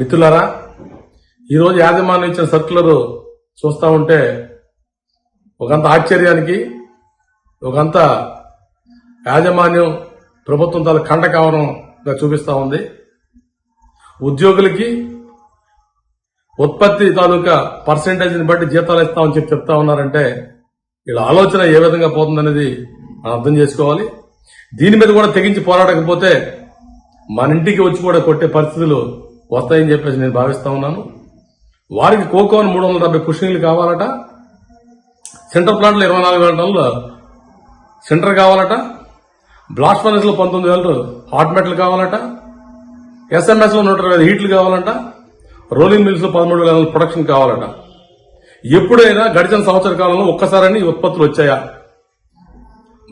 మిత్రులారా ఈరోజు యాజమాన్యం ఇచ్చిన సర్కులర్ చూస్తూ ఉంటే ఒకంత ఆశ్చర్యానికి ఒకంత యాజమాన్యం ప్రభుత్వం తల కండ కావడంగా చూపిస్తూ ఉంది. ఉద్యోగులకి ఉత్పత్తి తాలూకా పర్సంటేజ్ని బట్టి జీతాలు ఇస్తామని చెప్పి చెప్తా ఉన్నారంటే వీళ్ళ ఆలోచన ఏ విధంగా పోతుందనేది మనం అర్థం చేసుకోవాలి. దీని మీద కూడా తెగించి పోరాడకపోతే మన ఇంటికి వచ్చి కూడా కొట్టే పరిస్థితులు వస్తాయని చెప్పేసి నేను భావిస్తా ఉన్నాను. వారికి కోకోన్ మూడు వందల డెబ్బై పుషింగ్లు కావాలట. సెంటర్ ప్లాంట్లో ఇరవై నాలుగు వేల టన్నులు సెంటర్ కావాలట. బ్లాస్ట్ ఫర్నెస్లో పంతొమ్మిది వేలు హాట్ మెటల్ కావాలట. ఎస్ఎంఎస్లో నూట ఇరవై హీట్లు కావాలంట. రోలింగ్ మిల్స్లో పదమూడు వేల ప్రొడక్షన్ కావాలట. ఎప్పుడైనా గడిచిన సంవత్సర కాలంలో ఒక్కసారని ఉత్పత్తులు వచ్చాయా?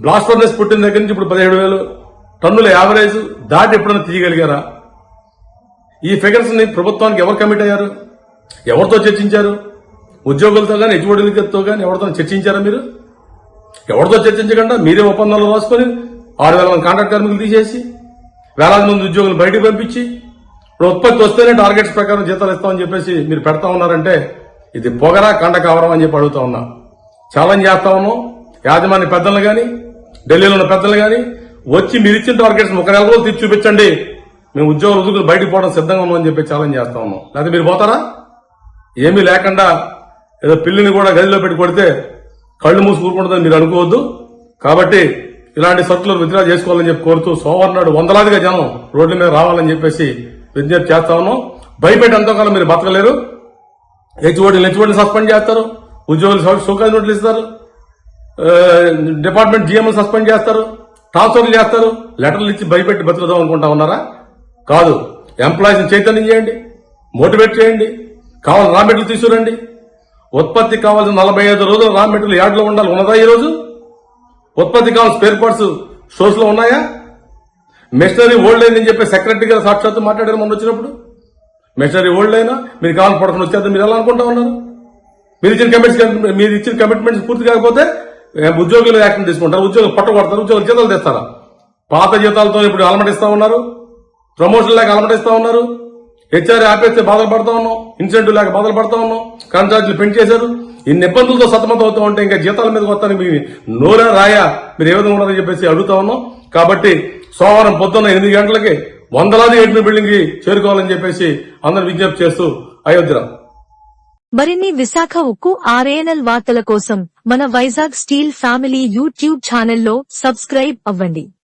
బ్లాస్ట్ ఫర్నెస్ పుట్టిన దగ్గర నుంచి ఇప్పుడు పదిహేడు వేలు. టన్నుల యావరేజ్ దాటి ఎప్పుడైనా తీయగలిగారా? ఈ ఫిగర్స్ని ప్రభుత్వానికి ఎవరు కమిట్ అయ్యారు? ఎవరితో చర్చించారు? ఉద్యోగులతో కానీ హెచ్ఓడిలతో కానీ ఎవరితో చర్చించారా మీరు? ఎవరితో చర్చించకుండా మీరే ఒప్పందాలు రాసుకొని ఆరు వేల మంది కాంట్రాక్ట్ కార్మికులు తీసేసి వేలాది మంది ఉద్యోగులు బయటకు పంపించి ఇప్పుడు ఉత్పత్తి వస్తేనే టార్గెట్స్ ప్రకారం జీతాలు ఇస్తామని చెప్పేసి మీరు పెడతా ఉన్నారంటే ఇది పొగరా కండ కావరం అని చెప్పి అడుగుతా ఉన్నా. ఛాలెంజ్ చేస్తా ఉన్నాం. యాజమాన్య పెద్దలు కానీ ఢిల్లీలో ఉన్న పెద్దలు కానీ వచ్చి మీరు ఇచ్చిన టార్గెట్స్ ఒక నెల రోజులు తీర్చి చూపించండి. మేము ఉద్యోగ రుజువులు బయటకు పోవడం సిద్ధంగా ఉన్నామని చెప్పి ఛాలెంజ్ చేస్తా ఉన్నాం. లేకపోతే మీరు పోతారా? ఏమీ లేకుండా ఏదో పిల్లిని కూడా గదిలో పెట్టి కొడితే కళ్ళు మూసి మీరు అనుకోవద్దు. కాబట్టి ఇలాంటి సర్కులర్ విత్డ్రా చేసుకోవాలని చెప్పి కోరుతూ సోమవారం నాడు వందలాదిగా జనం రోడ్ల మీద రావాలని చెప్పేసి విజ్ఞప్తి చేస్తా ఉన్నాం. భయపెట్టి ఎంతోకాలం మీరు బతకలేరు. హెచ్ఓడి హెచ్ఓడిని సస్పెండ్ చేస్తారు. ఉద్యోగులు సౌకర్య నోట్లు ఇస్తారు. డిపార్ట్మెంట్ జీఎంలు సస్పెండ్ చేస్తారు. ట్రాన్స్ఫర్లు చేస్తారు. లెటర్లు ఇచ్చి భయపెట్టి బతుకుదాం అనుకుంటా ఉన్నారా? కాదు ఎంప్లాయీస్ని చైతన్యం చేయండి మోటివేట్ చేయండి కావాలి రా మెటీరియల్ తీసుకురండి. ఉత్పత్తి కావాల్సిన నలభై ఐదు రోజులు రా మెటీరియల్ యార్డ్లో ఉండాలి. ఉన్నదా ఈ రోజు? ఉత్పత్తి కావాల్సిన స్పేర్ పార్ట్స్ షోస్లో ఉన్నాయా? మెషినరీ ఓల్డ్ అయిందని చెప్పి సెక్రటరీ గారు సాక్షాత్తు మాట్లాడారు మొన్న వచ్చినప్పుడు. మెషినరీ ఓల్డ్ అయినా మీరు కావాలని పడుకుని వచ్చేది మీరు ఎలా అనుకుంటా ఉన్నారు? మీరు ఇచ్చిన కమిట్మెంట్స్ మీరు ఇచ్చిన కమిట్మెంట్స్ పూర్తి కాకపోతే ఉద్యోగులు యాక్షన్ తీసుకుంటారు ఉద్యోగులు పట్టకొడతారు ఉద్యోగులు జీతాలు తెస్తారా. పాత జీతాలతో ఇప్పుడు అలమటిస్తా ఉన్నారు. ప్రమోషన్ లేక అలమటిస్తా ఉన్నారు? హెచ్ఆర్ ఆపేస్తే బాధలు పడతా ఉన్నాం. ఇన్సెంటివ్ లేక బాధలు పడతా ఉన్నాం. కాంట్రాక్టులు పెంచేశారు ఇన్ని ఇబ్బందులతో సతమతం అవుతూ ఉంటే ఇంకా జీతాల మీద వస్తాను మీ నోరా రాయా మీరు ఏ విధంగా ఉన్నారని చెప్పేసి అడుగుతా ఉన్నాం. కాబట్టి సోమవారం పొద్దున్న ఎనిమిది గంటలకి వందలాది ఎడ్మిన్ బిల్డింగ్ చేరుకోవాలని చెప్పేసి అందరు విజ్ఞప్తి చేస్తూ అయోధ్య మరిన్ని విశాఖ ఉక్కు ఆర్ఏఎన్ఎల్ వార్తల కోసం మన వైజాగ్ స్టీల్ ఫ్యామిలీ యూట్యూబ్ ఛానల్లో సబ్స్క్రైబ్ అవ్వండి.